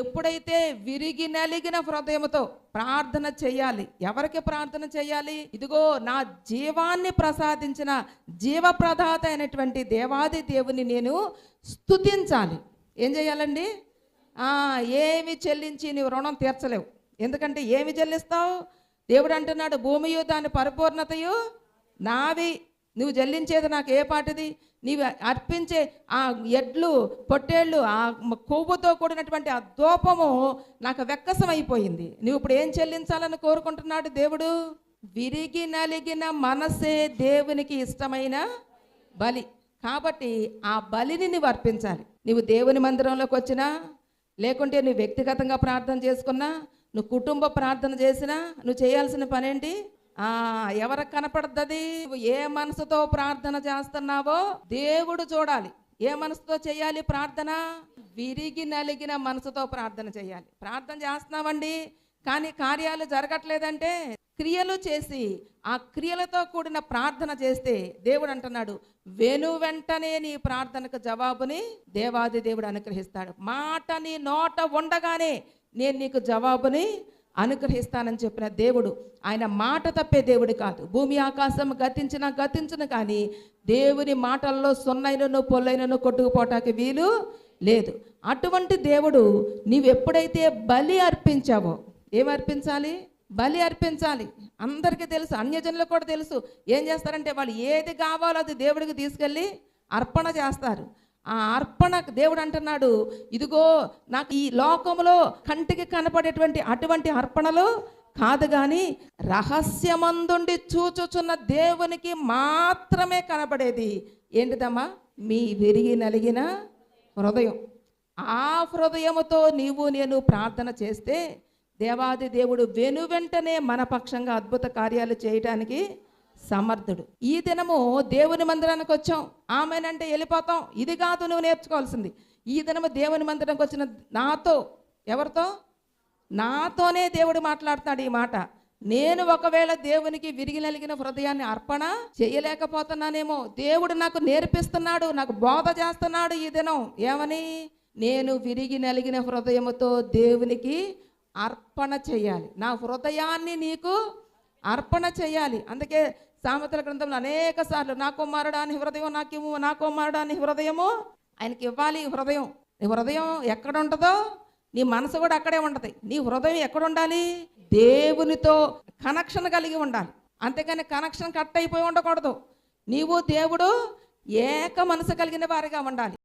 ఎప్పుడైతే విరిగి నలిగిన హృదయంతో ప్రార్థన చేయాలి ఎవరికి ప్రార్థన చేయాలి? ఇదిగో నా జీవాన్ని ప్రసాదించిన జీవప్రదాత అయినటువంటి దేవాది దేవుని నేను స్తుతించాలి. ఏం చేయాలండి? ఏమి చెల్లించి నీవు రుణం తీర్చలేవు. ఎందుకంటే ఏమి చెల్లిస్తావు? దేవుడు అంటున్నాడు భూమియు దాని పరిపూర్ణతయు నావి నువ్వు చెల్లించేది నాకు ఏ పాటిది? నీవు అర్పించే ఆ ఎడ్లు పొట్టేళ్ళు ఆ కొవ్వుతో కూడినటువంటి ఆ దూపము నాకు వెక్కసం అయిపోయింది నువ్వు ఇప్పుడు ఏం చెల్లించాలని కోరుకుంటున్నాడు దేవుడు? విరిగి నలిగిన మనసే దేవునికి ఇష్టమైన బలి. కాబట్టి ఆ బలిని నువ్వు అర్పించాలి. నువ్వు దేవుని మందిరంలోకి వచ్చినా లేకుంటే నువ్వు వ్యక్తిగతంగా ప్రార్థన చేసుకున్నా నువ్వు కుటుంబ ప్రార్థన చేసినా నువ్వు చేయాల్సిన పనేంటి? ఎవరికి కనపడుతుంది? ఏ మనసుతో ప్రార్థన చేస్తున్నావో దేవుడు చూడాలి. ఏ మనసుతో చేయాలి ప్రార్థన? విరిగి నలిగిన మనసుతో ప్రార్థన చేయాలి. ప్రార్థన చేస్తున్నామండి కానీ కార్యాలు జరగట్లేదంటే క్రియలు చేసి ఆ క్రియలతో కూడిన ప్రార్థన చేస్తే దేవుడు అంటున్నాడు వెను వెంటనే నీ ప్రార్థనకు జవాబుని దేవాది దేవుడు అనుగ్రహిస్తాడు. మాట నీ నోట ఉండగానే నేను నీకు జవాబుని అనుగ్రహిస్తానని చెప్పిన దేవుడు ఆయన మాట తప్పే దేవుడు కాదు. భూమి ఆకాశం గతించిన గతించును కానీ దేవుని మాటల్లో సున్నైనను పొల్లైనను కొట్టుకుపోవటానికి వీలు లేదు. అటువంటి దేవుడు నీవు ఎప్పుడైతే బలి అర్పించావో ఏం అర్పించాలి? బలి అర్పించాలి. అందరికీ తెలుసు అన్యజనులకు కూడా తెలుసు. ఏం చేస్తారంటే వాళ్ళు ఏది కావాలో అది దేవుడికి తీసుకెళ్ళి అర్పణ చేస్తారు. ఆ అర్పణ దేవుడు అంటున్నాడు ఇదిగో నాకు ఈ లోకంలో కంటికి కనపడేటువంటి అటువంటి అర్పణలు కాదు కానీ రహస్యమందుండి చూచుచున్న దేవునికి మాత్రమే కనపడేది. ఏంటిదమ్మా? మీ విరిగి నలిగిన హృదయం. ఆ హృదయముతో నీవు నేను ప్రార్థన చేస్తే దేవాది దేవుడు వెను వెంటనే మన పక్షంగా అద్భుత కార్యాలు చేయటానికి సమర్థుడు. ఈ దినము దేవుని మందిరానికి వచ్చాం. ఆమెనంటే వెళ్ళిపోతాం. ఇది కాదు నువ్వు నేర్చుకోవాల్సింది. ఈ దినము దేవుని మందిరానికి వచ్చిన నాతో ఎవరితో? నాతోనే దేవుడు మాట్లాడుతాడు ఈ మాట. నేను ఒకవేళ దేవునికి విరిగి నలిగిన హృదయాన్ని అర్పణ చేయలేకపోతున్నానేమో దేవుడు నాకు నేర్పిస్తున్నాడు నాకు బోధ చేస్తున్నాడు ఈ దినం. ఏమని? నేను విరిగి నలిగిన హృదయముతో దేవునికి అర్పణ చేయాలి. నా హృదయాన్ని నీకు అర్పణ చేయాలి. అందుకే సామెతల గ్రంథంలో అనేక సార్లు నా కుమారుడా అని హృదయం నాకేమో నా కుమారుడా అని హృదయము ఆయనకి ఇవ్వాలి హృదయం. నీ హృదయం ఎక్కడ ఉంటుందో నీ మనసు కూడా అక్కడే ఉంటుంది. నీ హృదయం ఎక్కడ ఉండాలి దేవునితో కనెక్షన్ కలిగి ఉండాలి. అంతేకాని కనెక్షన్ కట్ అయిపోయి ఉండకూడదు. నీవు దేవుడు ఏక మనసు కలిగిన వారిగా ఉండాలి.